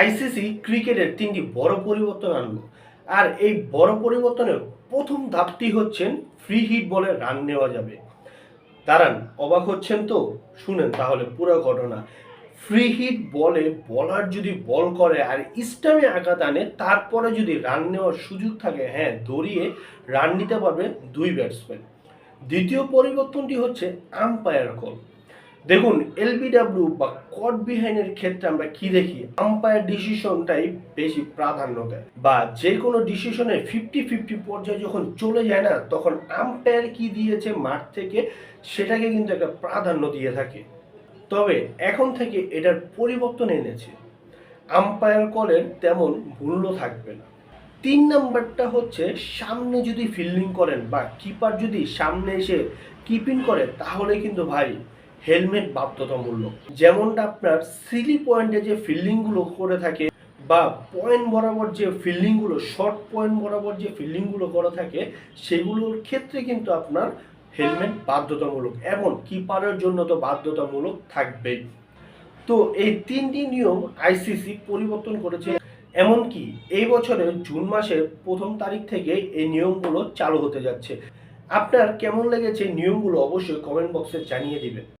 ICC ক্রিকেটের তিনটি বড় পরিবর্তন আনলো। আর এই বড় পরিবর্তনের প্রথম ধাপটি হচ্ছেন ফ্রি হিট বলে রান নেওয়া যাবে। দাঁড়ান, অবাক হচ্ছেন তো? শুনেন তাহলে পুরো ঘটনা। ফ্রি হিট বলে বলার যদি বল করে আর স্টামে আঘাত আনে, তারপরে যদি রান নেওয়ার সুযোগ থাকে হ্যাঁ দৌড়িয়ে রান নিতে পারবে দুই ব্যাটসম্যান দ্বিতীয় পরিবর্তনটি হচ্ছে আম্পায়ার কল দেখুন এলবিডাব্লিউ বা কট বিহাইনের ক্ষেত্রে আমরা কি দেখি? আম্পায়ার ডিসিশনটাই বেশি প্রাধান্য দেয়। বা যে কোনো ডিসিশনে ফিফটি ফিফটি পর্যায়ে যখন চলে যায় না, তখন আম্পায়ার কি দিয়েছে মাঠ থেকে, সেটাকে কিন্তু একটা প্রাধান্য দিয়ে থাকে। তবে এখন থেকে এটার পরিবর্তন এনেছে। আম্পায়ার কলের তেমন মূল্য থাকবে না। তিন নাম্বারটা হচ্ছে, সামনে যদি ফিল্ডিং করেন বা কিপার যদি সামনে এসে কিপিং করে, তাহলে কিন্তু ভাই হেলমেট বাধ্যতামূলক। যেমনটা আপনার সিলি পয়েন্টে যে ফিল্ডিংগুলো করে থাকে বা পয়েন্ট বরাবর যে ফিল্ডিংগুলো শর্ট পয়েন্ট বরাবর যে ফিল্ডিংগুলো করা থাকে, সেগুলোর ক্ষেত্রে কিন্তু আপনার হেলমেট বাধ্যতামূলক। এবং কিপারের জন্য তো বাধ্যতামূলক থাকবেই। তো এই তিনটি নিয়ম আইসিসি পরিবর্তন করেছে। এমনকি এই বছরের জুন মাসের প্রথম তারিখ থেকে এই নিয়মগুলো চালু হতে যাচ্ছে। আপনার কেমন লেগেছে নিয়মগুলো অবশ্যই কমেন্ট বক্সে জানিয়ে দিবেন।